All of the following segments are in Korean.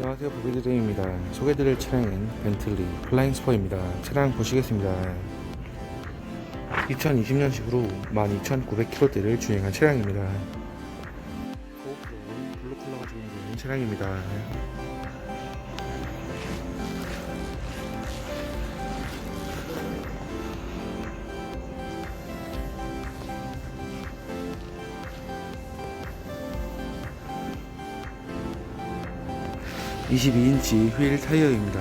안녕하세요. 보비드레입니다. 소개드릴 차량은 벤틀리 플라잉 스퍼입니다. 차량 보시겠습니다. 2020년식으로 12,900km대를 주행한 차량입니다. 고프로 블루 컬러가 적용되는 차량입니다 (22인치) 휠 타이어입니다.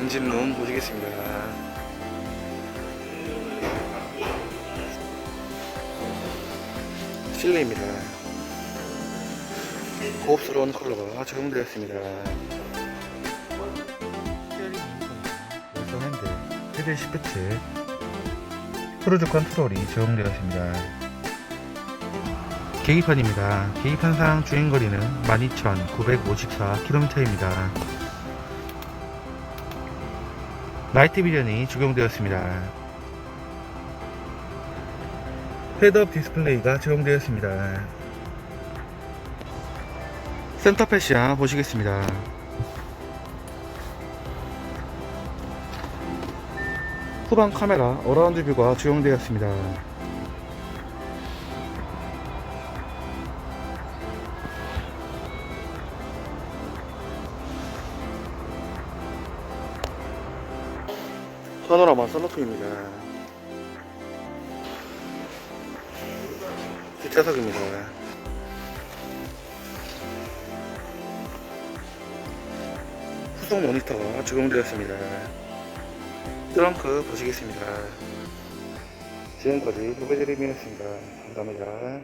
엔진룸 보시겠습니다. 실내입니다. 고급스러운 컬러가 적용되었습니다. 핸들 헤드 시프트 크루즈 컨트롤이 적용되었습니다 계기판입니다. 계기판상 주행거리는 12,954km입니다. 나이트 비전이 적용되었습니다. 헤드업 디스플레이가 적용되었습니다. 센터 패시아 보시겠습니다. 후방 카메라 어라운드 뷰가 적용되었습니다. 파노라마 썬루프입니다. 뒷좌석입니다. 후속 모니터가 적용되었습니다. 트렁크 보시겠습니다. 지금까지 후배드림이었습니다. 감사합니다.